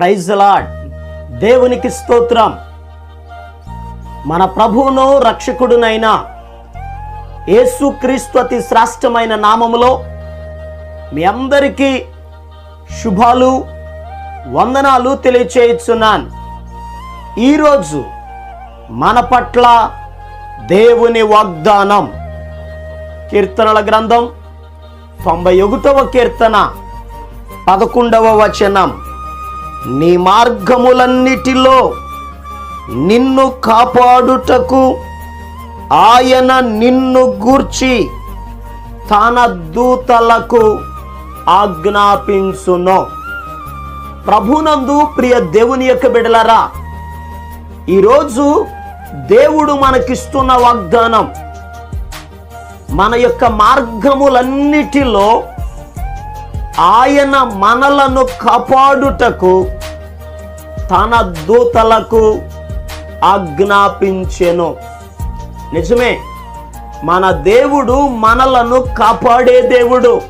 Praise lord దేవునికి స్తోత్రం. మన ప్రభువును రక్షకుడునైన యేసుక్రీస్తు అతి శ్రేష్టమైన నామములో మీ అందరికీ శుభాలు వందనాలు తెలియచేయుచున్నాను. ఈరోజు మన పట్ల దేవుని వాగ్దానం. కీర్తనల గ్రంథం తొంభై ఒకటవ కీర్తన పదకొండవ వచనం. నీ మార్గములన్నిటిలో నిన్ను కాపాడుటకు ఆయన నిన్ను గూర్చి తన దూతలకు ఆజ్ఞాపించును. ప్రభునందు ప్రియ దేవుని యొక్క బిడలరా ఈరోజు దేవుడు మనకిస్తున్న వాగ్దానం మన యొక్క మార్గములన్నిటిలో ఆయన మనలను కాపాడుటకు తన దూతలకు ఆజ్ఞాపించెను. నిజమే మన దేవుడు మనలను కాపాడే దేవుడు.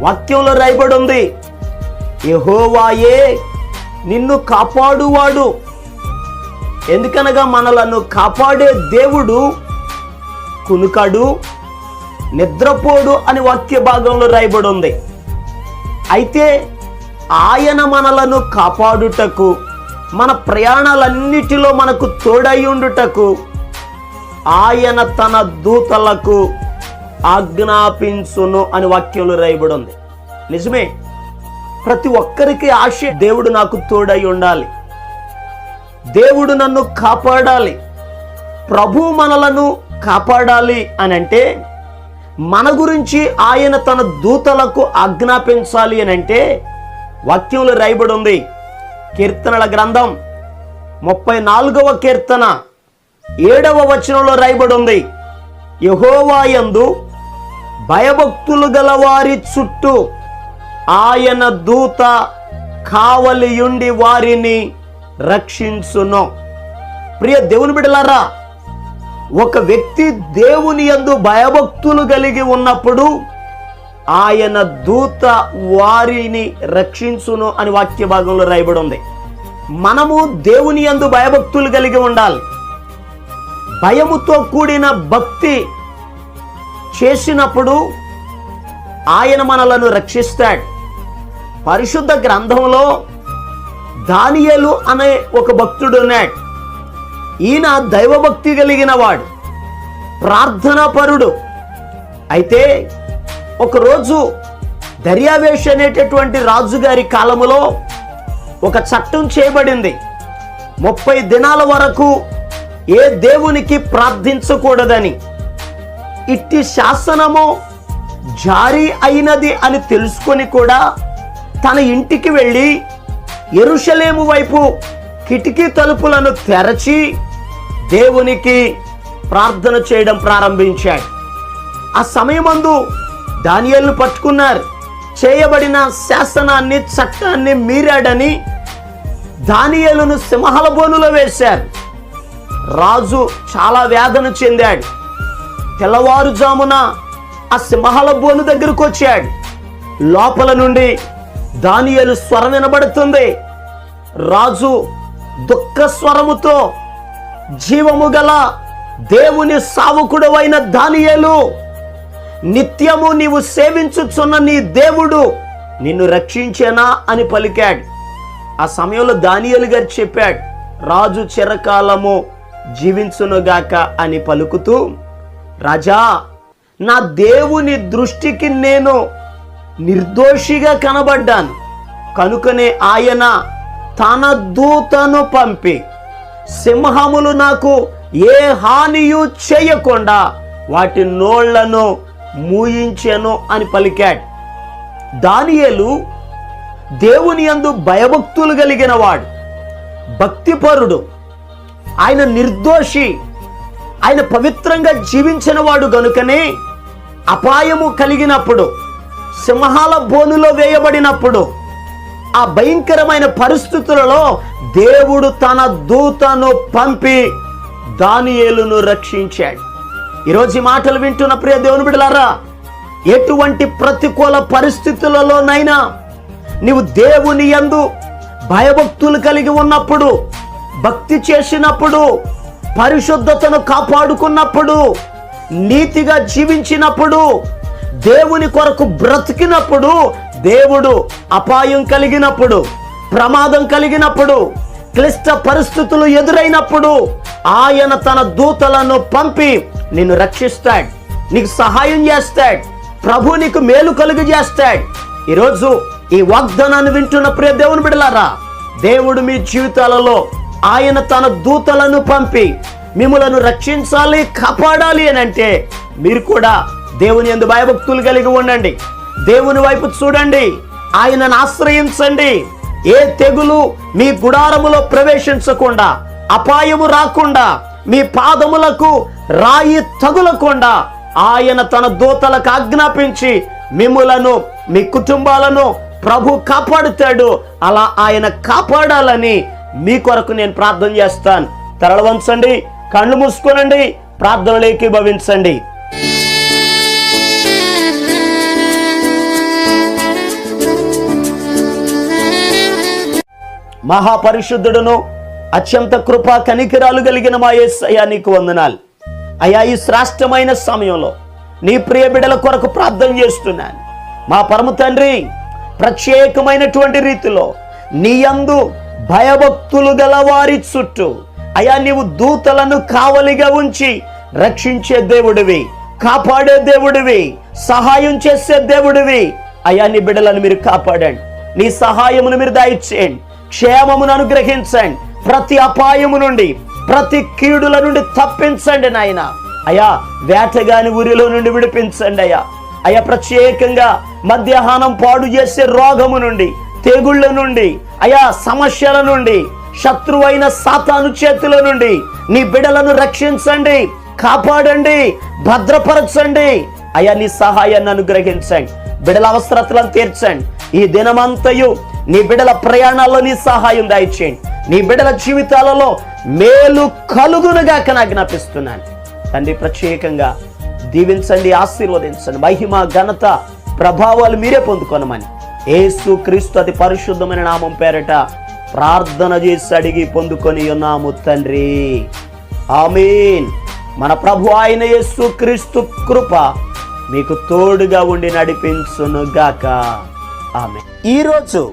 వాక్యంలో రాయబడి ఉంది యహోవాయే నిన్ను కాపాడువాడు. ఎందుకనగా మనలను కాపాడే దేవుడు కునుకడు నిద్రపోడు అని వాక్య భాగంలో రాయబడి ఉంది అయితే ఆయన మనలను కాపాడుటకు మన ప్రయాణాలన్నిటిలో మనకు తోడై ఉండుటకు ఆయన తన దూతలకు ఆజ్ఞాపించును అని వాక్యంలో రాయబడి ఉంది నిజమే ప్రతి ఒక్కరికి ఆశ దేవుడు నాకు తోడై ఉండాలి. దేవుడు నన్ను కాపాడాలి. ప్రభు మనలను కాపాడాలి అని అంటే మన గురించి ఆయన తన దూతలకు ఆజ్ఞాపించాలి అని అంటే వాక్యంలో రాయబడి ఉంది. కీర్తనల గ్రంథం ముప్పై నాలుగవ కీర్తన ఏడవ వచనంలో రాయబడి ఉంది. యహోవాయందు భయభక్తులు గల వారి చుట్టూ ఆయన దూత కావలియుండి వారిని రక్షించును. ప్రియ దేవుని బిడలారా ఒక వ్యక్తి దేవుని యందు భయభక్తులు కలిగి ఉన్నప్పుడు ఆయన దూత వారిని రక్షించును అని వాక్య భాగంలో రాయబడి ఉంది మనము దేవుని యందు భయభక్తులు కలిగి ఉండాలి. భయముతో కూడిన భక్తి చేసినప్పుడు ఆయన మనలను రక్షిస్తాడు. పరిశుద్ధ గ్రంథంలో దానియలు అనే ఒక భక్తుడు ఉన్నాడు. ఈయన దైవభక్తి కలిగిన వాడు. ప్రార్థనాపరుడు. అయితే ఒకరోజు దర్యావేష్ అనేటటువంటి రాజుగారి కాలములో ఒక చట్టం చేయబడింది. ముప్పై దినాల వరకు ఏ దేవునికి ప్రార్థించకూడదని. ఇట్టి శాసనము జారీ అయినది అని తెలుసుకొని కూడా తన ఇంటికి వెళ్ళి ఎరుషలేము వైపు కిటికీ తలుపులను తెరచి దేవునికి ప్రార్థన చేయడం ప్రారంభించాడు. ఆ సమయమందు దానియల్ను పట్టుకున్నారు. చేయబడిన శాసనాన్ని చట్టాన్ని మీరాడని దానియలను సింహాల బోనులో వేశారు. రాజు చాలా వేదన చెందాడు. తెల్లవారుజామున ఆ సింహాల బోను దగ్గరకు వచ్చాడు. లోపల నుండి దానియలు స్వరం వినబడుతుంది. రాజు దుఃఖ స్వరముతో జీవము గల దేవుని సావుకుడవైన దానియేలు నిత్యము నీవు సేవించుచున్న నీ దేవుడు నిన్ను రక్షించేనా అని పలికాడు. ఆ సమయంలో దానియలు గారు చెప్పాడు రాజు చిరకాలము జీవించునుగాక అని పలుకుతూ రాజా నా దేవుని దృష్టికి నేను నిర్దోషిగా కనబడ్డాను. కనుకనే ఆయన తన దూతను పంపి సింహములు నాకు ఏ హానియు చేయకుండా వాటి నోళ్ళను మూయించెను అని పలికాడు. దానియేలు దేవుని యందు భయభక్తులు కలిగిన వాడు భక్తిపరుడు ఆయన నిర్దోషి ఆయన పవిత్రంగా జీవించిన వాడు గనుకనే అపాయము కలిగినప్పుడు సింహాల బోనులో వేయబడినప్పుడు ఆ భయంకరమైన పరిస్థితులలో దేవుడు తన దూతను పంపి దానియేలును రక్షించాడు. ఈరోజు ఈ మాటలు వింటున్న ప్రియ దేవుని బిడలారా ఎటువంటి ప్రతికూల పరిస్థితులలోనైనా నీవు దేవుని యందు భయభక్తులు కలిగి ఉన్నప్పుడు భక్తి చేసినప్పుడు పరిశుద్ధతను కాపాడుకున్నప్పుడు నీతిగా జీవించినప్పుడు దేవుని కొరకు బ్రతికినప్పుడు దేవుడు అపాయం కలిగినప్పుడు ప్రమాదం కలిగినప్పుడు క్లిష్ట పరిస్థితులు ఎదురైనప్పుడు ఆయన తన దూతలను పంపి నిన్ను రక్షిస్తాడు నీకు సహాయం చేస్తాడు ప్రభు నీకు మేలు కలుగు చేస్తాడు. ఈరోజు ఈ వాగ్దానాన్ని వింటున్న ప్రియ దేవుని బిడలారా దేవుడు మీ జీవితాలలో ఆయన తన దూతలను పంపి మిమ్మలను రక్షించాలి కాపాడాలి అని అంటే మీరు కూడా దేవుని ఎందు భయభక్తులు కలిగి ఉండండి. దేవుని వైపు చూడండి. ఆయనను ఆశ్రయించండి. ఏ తెగులు మీ గుడారములో ప్రవేశించకుండా అపాయము రాకుండా మీ పాదములకు రాయి తగులకుండా ఆయన తన దూతలకు ఆజ్ఞాపించి మిమ్ములను మీ కుటుంబాలను ప్రభు కాపాడుతాడు. అలా ఆయన కాపాడాలని మీ కొరకు నేను ప్రార్థన చేస్తాను. తరలవంచండి కళ్ళు మూసుకోనండి ప్రార్థనలోకి భవించండి. మహాపరిశుద్ధుడును అత్యంత కృపా కనికిరాలు కలిగిన మా యేసయ్యా నీకు వందనాలు. అయ్యా ఈ శ్రేష్టమైన సమయంలో నీ ప్రియ బిడల కొరకు ప్రార్థన చేస్తున్నాను. మా పరమ తండ్రి ప్రత్యేకమైనటువంటి రీతిలో నీ యందు భయభక్తులు గల వారి చుట్టూ అయా నీవు దూతలను కావలిగా ఉంచి రక్షించే దేవుడివి కాపాడే దేవుడివి సహాయం చేసే దేవుడివి. అయా నీ బిడ్డలను మీరు కాపాడండి. నీ సహాయమును మీరు దయచేయండి. క్షేమమును అనుగ్రహించండి. ప్రతి అపాయము నుండి ప్రతి కీడుల నుండి తప్పించండి నాయన. అయా వేటగాని ఊరిలో నుండి విడిపించండి అయ్యా. అయ్యా ప్రత్యేకంగా మధ్యాహ్నం పాడు చేసే రోగము నుండి తెగుళ్ళ నుండి అయా సమస్యల నుండి శత్రువైన సాతాను చేతుల నుండి నీ బిడలను రక్షించండి కాపాడండి భద్రపరచండి. అయా నీ సహాయాన్ని అనుగ్రహించండి. బిడల అవసరతలను తీర్చండి. ఈ దినమంతయు నీ బిడ్డల ప్రయాణాల్లో నీ సహాయం దయచేయండి. నీ బిడ్డల జీవితాలలో మేలు కలుగునుగా జ్ఞాపిస్తున్నాను తండ్రి ప్రత్యేకంగా దీవించండి ఆశీర్వదించండి. మహిమ ఘనత ప్రభావాలు మీరే పొందుకోనమని. ఏసు క్రీస్తు అతి పరిశుద్ధమైన నామం పేరట ప్రార్థన చేసి అడిగి పొందుకొని ఉన్నాము తండ్రి. ఆమీన్. మన ప్రభు ఆయన యేసు క్రీస్తు కృప మీకు తోడుగా ఉండి నడిపించును గాక ఆమె ఈరోజు